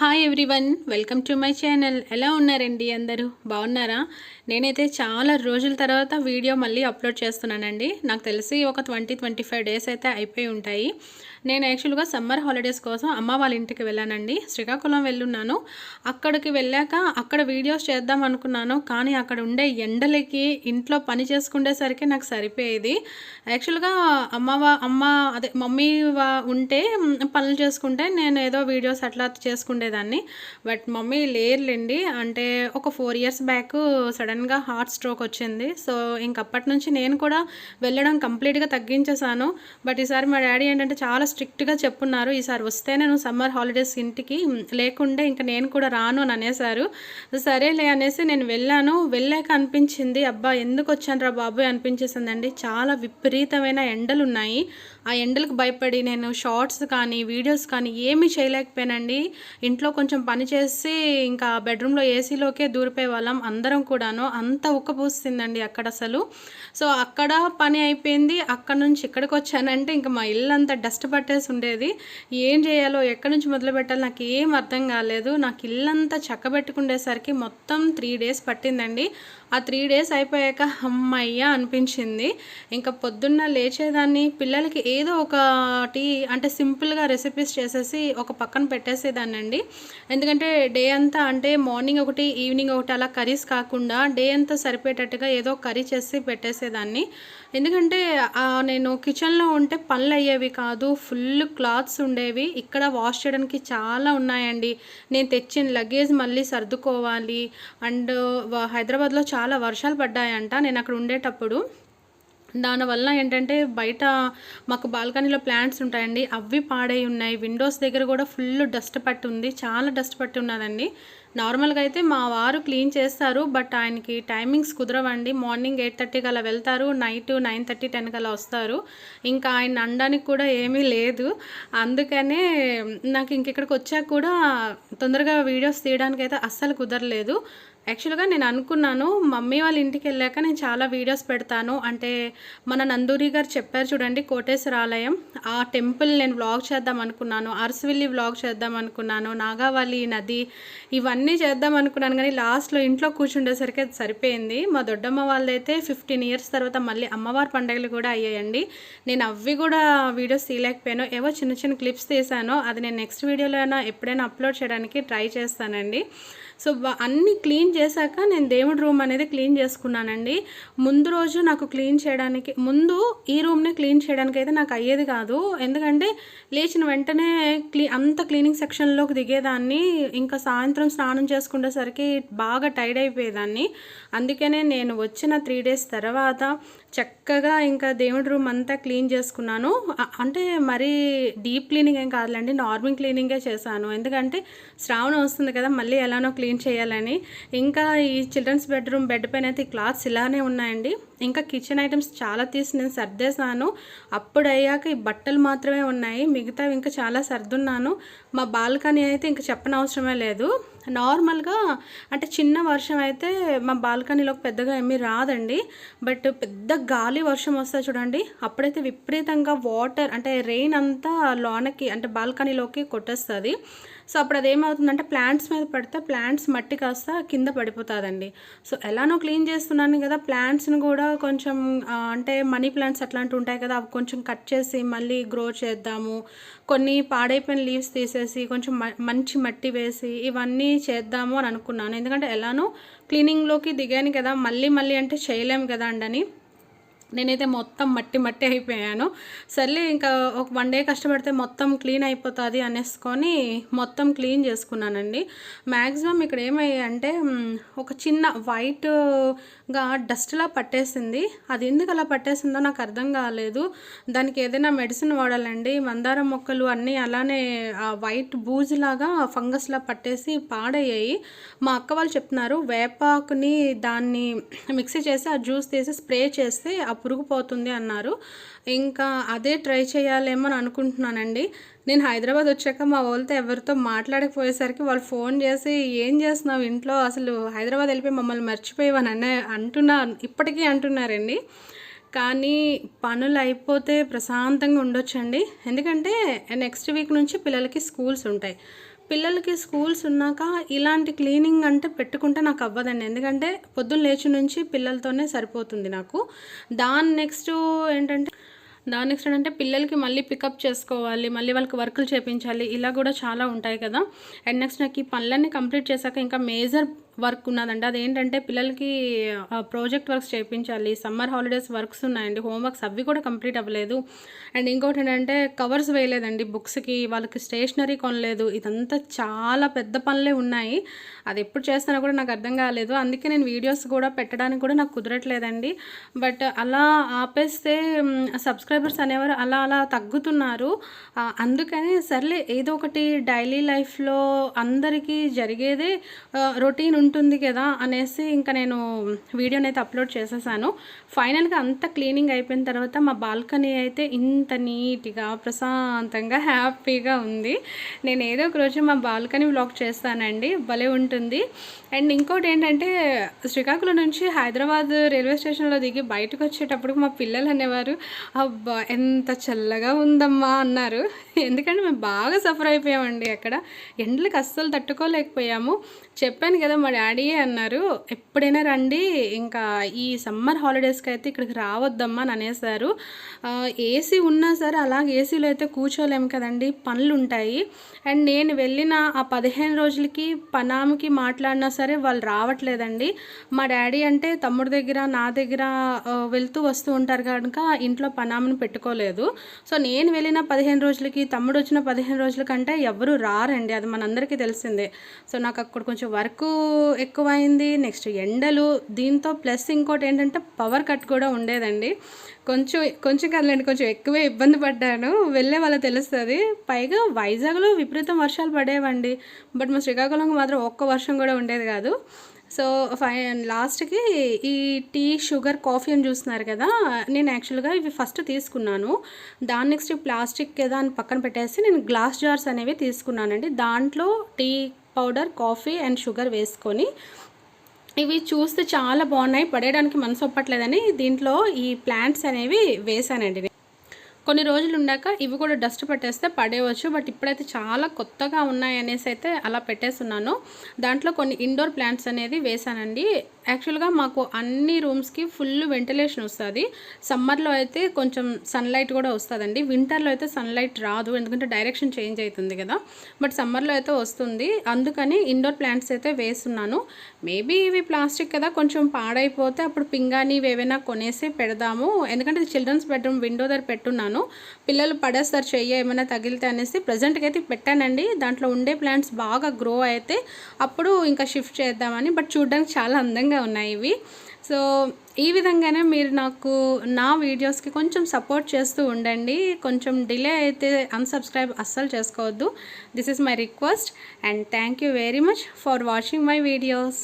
Hi everyone welcome to my channel ఎలా ఉన్నారండి అందరూ? బాగున్నారా? నేనైతే చాలా రోజుల తర్వాత వీడియో మళ్ళీ అప్లోడ్ చేస్తున్నానండి. నాకు తెలిసి ఒక ట్వంటీ ట్వంటీ ఫైవ్ డేస్ అయితే అయిపోయి ఉంటాయి. నేను యాక్చువల్గా సమ్మర్ హాలిడేస్ కోసం అమ్మ వాళ్ళ ఇంటికి వెళ్ళానండి. శ్రీకాకుళం వెళ్ళున్నాను. అక్కడికి వెళ్ళాక అక్కడ వీడియోస్ చేద్దాం అనుకున్నాను. కానీ అక్కడ ఉండే ఎండలకి ఇంట్లో పని చేసుకునేసరికి నాకు సరిపోయేది. యాక్చువల్గా అమ్మ అమ్మ అదే మమ్మీ ఉంటే పనులు చేసుకుంటే నేను ఏదో వీడియోస్ అట్లా చేసుకునేదాన్ని బట్ మమ్మీ లేర్లేండి. అంటే ఒక ఫోర్ ఇయర్స్ బ్యాక్ సడన్గా హార్ట్ స్ట్రోక్ వచ్చింది. సో ఇంకప్పటి నుంచి నేను కూడా వెళ్ళడం కంప్లీట్గా తగ్గించేశాను. బట్ ఈసారి మా డాడీ ఏంటంటే చాలా స్ట్రిక్ట్గా చెప్పున్నారు. ఈసారి వస్తేనే నువ్వు సమ్మర్ హాలిడేస్ ఇంటికి లేకుండే ఇంకా నేను కూడా రాను అని అనేసారు సరేలే అనేసి నేను వెళ్ళాను. వెళ్ళాక అనిపించింది అబ్బా ఎందుకు వచ్చాను రా బాబు అనిపించేసిందండి. చాలా విపరీతమైన ఎండలు ఉన్నాయి ఆ ఎండలకు భయపడి నేను షార్ట్స్ కానీ వీడియోస్ కానీ ఏమీ చేయలేకపోయానండి. ఇంట్లో కొంచెం పని చేసి ఇంకా బెడ్రూమ్లో ఏసీలోకే దూరిపోయే వాళ్ళం అందరం కూడాను. అంత ఉక్కపూస్తుందండి అక్కడ అసలు. సో అక్కడ పని అయిపోయింది. అక్కడ నుంచి ఇక్కడికి వచ్చానంటే ఇంకా మా ఇల్లు అంతా డస్ట్ పట్టేసి ఉండేది. ఏం చేయాలో ఎక్కడి నుంచి మొదలు పెట్టాలో నాకు ఏం అర్థం కాలేదు. నాకు ఇల్లంతా చక్కబెట్టుకుండేసరికి మొత్తం త్రీ డేస్ పట్టిందండి. ఆ త్రీ డేస్ అయిపోయాక అమ్మయ్య అనిపించింది. ఇంకా పొద్దున్న లేచేదాన్ని. పిల్లలకి ఏదో ఒకటి అంటే సింపుల్గా రెసిపీస్ చేసేసి ఒక పక్కన పెట్టేసేదాన్ని అండి ఎందుకంటే డే అంతా అంటే మార్నింగ్ ఒకటి ఈవినింగ్ ఒకటి అలా కర్రీస్ కాకుండా డే అంతా సరిపోయేటట్టుగా ఏదో కర్రీ చేసి పెట్టేసేదాన్ని. ఎందుకంటే నేను కిచెన్లో ఉంటే పనులు అయ్యేవి కాదు ఫుల్ క్లాత్స్ ఉండేవి. ఇక్కడ వాష్ చేయడానికి చాలా ఉన్నాయండి. నేను తెచ్చిన లగేజ్ మళ్ళీ సర్దుకోవాలి. అండ్ హైదరాబాద్లో చాలా వర్షాలు పడ్డాయంట. నేను అక్కడ ఉండేటప్పుడు దానివల్ల ఏంటంటే బయట మాకు బాల్కనీలో ప్లాంట్స్ ఉంటాయండి అవి పాడై ఉన్నాయి. విండోస్ దగ్గర కూడా ఫుల్ డస్ట్ పట్టి ఉంది. చాలా డస్ట్ పట్టి ఉన్నదండి. నార్మల్గా అయితే మా వారు క్లీన్ చేస్తారు బట్ ఆయనకి టైమింగ్స్ కుదరవండి. మార్నింగ్ ఎయిట్ థర్టీకి అలా వెళ్తారు నైట్ నైన్ థర్టీ టెన్కి అలా వస్తారు. ఇంకా ఆయన అనడానికి కూడా ఏమీ లేదు. అందుకనే నాకు ఇంక ఇక్కడికి వచ్చాక కూడా తొందరగా వీడియోస్ తీయడానికి అయితే అస్సలు కుదరలేదు. యాక్చువల్గా నేను అనుకున్నాను మమ్మీ వాళ్ళ ఇంటికి వెళ్ళాక నేను చాలా వీడియోస్ పెడతాను. అంటే మన నందూరి గారు చెప్పారు చూడండి కోటేశ్వర ఆలయం ఆ టెంపుల్ నేను వ్లాగ్ చేద్దాం అనుకున్నాను అరసవిల్లి వ్లాగ్ చేద్దాం అనుకున్నాను నాగావళి నది ఇవన్నీ చేద్దాం అనుకున్నాను. కానీ లాస్ట్లో ఇంట్లో కూర్చుండేసరికి అది సరిపోయింది. మా దొడ్డమ్మ వాళ్ళైతే ఫిఫ్టీన్ ఇయర్స్ తర్వాత మళ్ళీ అమ్మవారి పండుగలు కూడా అయ్యాయండి. నేను అవి కూడా వీడియోస్ తీయలేకపోయాను. ఏవో చిన్న చిన్న క్లిప్స్ తీసాను అది నేను నెక్స్ట్ వీడియోలో అయినా ఎప్పుడైనా అప్లోడ్ చేయడానికి ట్రై చేస్తానండి. సో అన్నీ క్లీన్ చేశాక నేను దేవుడి రూమ్ అనేది క్లీన్ చేసుకున్నానండి. ముందు రోజు నాకు క్లీన్ చేయడానికి ముందు ఈ రూమ్ని క్లీన్ చేయడానికి అయితే నాకు అయ్యేది కాదు. ఎందుకంటే లేచిన వెంటనే క్లీ అంత క్లీనింగ్ సెక్షన్లోకి దిగేదాన్ని ఇంకా సాయంత్రం స్నానం చేసుకునేసరికి బాగా టైర్డ్ అయిపోయేదాన్ని. అందుకనే నేను వచ్చిన త్రీ డేస్ తర్వాత చక్కగా ఇంకా దేవుడి రూమ్ అంతా క్లీన్ చేసుకున్నాను. అంటే మరీ డీప్ క్లీనింగ్ ఏం కాదులేండి నార్మల్ క్లీనింగే చేశాను. ఎందుకంటే శ్రావణం వస్తుంది కదా మళ్ళీ ఎలానో క్లీన్ చేయాలని. ఇంకా ఈ చిల్డ్రన్స్ బెడ్రూమ్ బెడ్ పైన అయితే క్లాత్స్ ఇలానే ఉన్నాయండి. ఇంకా కిచెన్ ఐటమ్స్ చాలా తీసి నేను సర్దేశాను. అప్పుడు అయ్యాక ఈ బట్టలు మాత్రమే ఉన్నాయి. మిగతావి ఇంకా చాలా సర్దున్నాను. మా బాల్కనీ అయితే ఇంకా చెప్పనవసరమే లేదు. నార్మల్గా అంటే చిన్న వర్షం అయితే మా బాల్కనీలోకి పెద్దగా ఏమీ రాదండి. బట్ పెద్ద గాలి వర్షం వస్తుంది చూడండి. అప్పుడైతే విపరీతంగా వాటర్ అంటే రెయిన్ అంతా లోనకి అంటే బాల్కనీలోకి కొట్టేస్తుంది. సో అప్పుడు అది ఏమవుతుందంటే ప్లాంట్స్ మీద పడితే ప్లాంట్స్ మట్టి కాస్త కింద పడిపోతుందండి. సో ఎలానో క్లీన్ చేస్తున్నాను కదా ప్లాంట్స్ని కూడా కొంచెం అంటే మనీ ప్లాంట్స్ అట్లాంటివి ఉంటాయి కదా అవి కొంచెం కట్ చేసి మళ్ళీ గ్రో చేద్దాము. కొన్ని పాడైపోయిన లీవ్స్ తీసేసి కొంచెం మంచి మట్టి వేసి ఇవన్నీ చేద్దాము అని అనుకున్నాను. ఎందుకంటే ఎలానో క్లీనింగ్లోకి దిగాను కదా మళ్ళీ మళ్ళీ అంటే చేయలేము కదా అండని. నేనైతే మొత్తం మట్టి మట్టి అయిపోయాను. సర్లే ఇంకా ఒక వన్ డే కష్టపడితే మొత్తం క్లీన్ అయిపోతుంది అనేసుకొని మొత్తం క్లీన్ చేసుకున్నానండి. మ్యాక్సిమం ఇక్కడ ఏమయ్యాయంటే ఒక చిన్న వైట్గా డస్ట్లా పట్టేసింది. అది ఎందుకు అలా పట్టేసిందో నాకు అర్థం కాలేదు. దానికి ఏదైనా మెడిసిన్ వాడాలండి. మందారం మొక్కలు అన్నీ అలానే ఆ వైట్ బూజులాగా ఫంగస్లా పట్టేసి పాడయ్యాయి. మా అక్క వాళ్ళు చెప్తున్నారు వేపాకుని దాన్ని మిక్సీ చేసి ఆ జ్యూస్ తీసి స్ప్రే చేస్తే ఆ పురుగు పోతుంది అన్నారు. ఇంకా అదే ట్రై చేయాలేమో అని అనుకుంటున్నానండి. నేను హైదరాబాద్ వచ్చాక మా వాళ్ళతో ఎవరితో మాట్లాడకపోయేసరికి వాళ్ళు ఫోన్ చేసి ఏం చేస్తున్నావు ఇంట్లో? అసలు హైదరాబాద్ వెళ్ళిపోయి మమ్మల్ని మర్చిపోయావని అనే అంటున్నా ఇప్పటికీ అంటున్నారండి. కానీ పనులు అయిపోతే ప్రశాంతంగా ఉండొచ్చండి. ఎందుకంటే నెక్స్ట్ వీక్ నుంచి పిల్లలకి స్కూల్స్ ఉంటాయి. పిల్లలకి స్కూల్స్ ఉన్నాక ఇలాంటి క్లీనింగ్ అంటే పెట్టుకుంటే నాకు అవ్వదండి. ఎందుకంటే పొద్దున్న లేచి నుంచి పిల్లలతోనే సరిపోతుంది నాకు. దాని నెక్స్ట్ ఏంటంటే దాని నెక్స్ట్ ఏంటంటే పిల్లలకి మళ్ళీ పికప్ చేసుకోవాలి మళ్ళీ వాళ్ళకి వర్కులు చేపించాలి ఇలా కూడా చాలా ఉంటాయి కదా. అండ్ నెక్స్ట్ నాకు ఈ పనులన్నీ కంప్లీట్ చేశాక ఇంకా మేజర్ వర్క్ ఉన్నదండి. అదేంటంటే పిల్లలకి ప్రాజెక్ట్ వర్క్స్ చేయించాలి సమ్మర్ హాలిడేస్ వర్క్స్ ఉన్నాయండి. హోంవర్క్స్ అవి కూడా కంప్లీట్ అవ్వలేదు. అండ్ ఇంకోటి ఏంటంటే కవర్స్ వేయలేదండి. బుక్స్కి వాళ్ళకి స్టేషనరీ కొనలేదు. ఇదంతా చాలా పెద్ద పనులే ఉన్నాయి. అది ఎప్పుడు చేస్తానో కూడా నాకు అర్థం కాలేదు. అందుకే నేను వీడియోస్ కూడా పెట్టడానికి కూడా నాకు కుదరట్లేదండి. బట్ అలా ఆపేస్తే సబ్స్క్రైబర్స్ అనేవారు అలా అలా తగ్గుతున్నారు. అందుకని సర్లే ఏదో ఒకటి డైలీ లైఫ్లో అందరికీ జరిగేదే రొటీన్ ఉంటుంది కదా అనేసి ఇంకా నేను వీడియోని అయితే అప్లోడ్ చేసేసాను. ఫైనల్గా అంత క్లీనింగ్ అయిపోయిన తర్వాత మా బాల్కనీ అయితే ఇంత నీట్గా ప్రశాంతంగా హ్యాపీగా ఉంది. నేను ఏదో ఒక రోజు మా బాల్కనీ వ్లాగ్ చేస్తానండి. భలే ఉంటుంది. అండ్ ఇంకోటి ఏంటంటే శ్రీకాకుళం నుంచి హైదరాబాద్ రైల్వే స్టేషన్లో దిగి బయటకు వచ్చేటప్పుడు మా పిల్లలు అనేవారు అబ్బా ఎంత చల్లగా ఉందమ్మా అన్నారు. ఎందుకంటే మేము బాగా సఫర్ అయిపోయామండి అక్కడ. ఎండలకు అస్సలు తట్టుకోలేకపోయాము. చెప్పాను కదా మా మా డాడీయే అన్నారు ఎప్పుడైనా రండి ఇంకా ఈ సమ్మర్ హాలిడేస్కి అయితే ఇక్కడికి రావద్దమ్మా అని అనేసారు. ఏసీ ఉన్నా సరే అలాగే ఏసీలో అయితే కూర్చోలేము కదండి పనులు ఉంటాయి అండ్ నేను వెళ్ళిన ఆ పదిహేను రోజులకి పనామకి మాట్లాడినా సరే వాళ్ళు రావట్లేదండి. మా డాడీ అంటే తమ్ముడి దగ్గర నా దగ్గర వెళ్తూ వస్తూ ఉంటారు కనుక ఇంట్లో పనామని పెట్టుకోలేదు. సో నేను వెళ్ళిన పదిహేను రోజులకి తమ్ముడు వచ్చిన పదిహేను రోజుల కంటే ఎవరు రారండి అది మనందరికీ తెలిసిందే. సో నాకు అక్కడ కొంచెం వర్క్ ఎక్కువైంది నెక్స్ట్ ఎండలు దీంతో ప్లస్ ఇంకోటి ఏంటంటే పవర్ కట్ కూడా ఉండేదండి. కొంచెం కొంచెం కదలండి కొంచెం ఎక్కువే ఇబ్బంది పడ్డాను. వెళ్ళే వాళ్ళకి తెలుస్తుంది. పైగా వైజాగ్లో విపరీతం వర్షాలు పడేవండి. బట్ మా శ్రీకాకుళంకి మాత్రం ఒక్క వర్షం కూడా ఉండేది కాదు. సో ఫై లాస్ట్కి ఈ టీ షుగర్ కాఫీ అని చూస్తున్నారు కదా నేను యాక్చువల్గా ఇవి ఫస్ట్ తీసుకున్నాను. దాని నెక్స్ట్ ప్లాస్టిక్ కదా అని పక్కన పెట్టేసి నేను గ్లాస్ జార్స్ అనేవి తీసుకున్నానండి. దాంట్లో tea powder coffee and sugar వేసుకొని ఇవి చూస్తే చాలా బాగున్నాయి. పడేయడానికి మనసు ఒప్పట్లేదని దీంట్లో ఈ ప్లాంట్స్ అనేవి వేసానండి కొన్ని రోజులు ఉండాక ఇవి కూడా డస్ట్ పట్టేస్తే పడేయవచ్చు బట్ ఇప్పుడైతే చాలా కొత్తగా ఉన్నాయి అనేసి అయితే అలా పెట్టేస్తున్నాను. దాంట్లో కొన్ని ఇండోర్ ప్లాంట్స్ అనేది వేసానండి యాక్చువల్గా మాకు అన్ని రూమ్స్కి ఫుల్ వెంటిలేషన్ వస్తుంది. సమ్మర్లో అయితే కొంచెం సన్లైట్ కూడా వస్తుందండి. వింటర్లో అయితే సన్లైట్ రాదు ఎందుకంటే డైరెక్షన్ చేంజ్ అవుతుంది కదా. బట్ సమ్మర్లో అయితే వస్తుంది. అందుకని ఇండోర్ ప్లాంట్స్ అయితే వేస్తున్నాను. మేబీ ఇవి ప్లాస్టిక్ కదా కొంచెం పాడైపోతే అప్పుడు పింగాని ఏవైనా కొనేసి పెడదాము. ఎందుకంటే చిల్డ్రన్స్ బెడ్రూమ్ విండో దగ్గర పెట్టున్నాను. పిల్లలు పడేస్తారు చెయ్యి ఏమైనా తగిలితే అనేసి ప్రజెంట్కి అయితే పెట్టానండి. దాంట్లో ఉండే ప్లాంట్స్ బాగా గ్రో అయితే అప్పుడు ఇంకా షిఫ్ట్ చేద్దామని బట్ చూడడానికి చాలా అందంగా ఉన్నాయి ఇవి. సో ఈ విధంగానే మీరు నాకు నా వీడియోస్కి కొంచెం సపోర్ట్ చేస్తూ ఉండండి. కొంచెం డిలే అయితే అన్సబ్స్క్రైబ్ అస్సలు చేసుకోవద్దు. This is my request and thank you very much for watching my videos.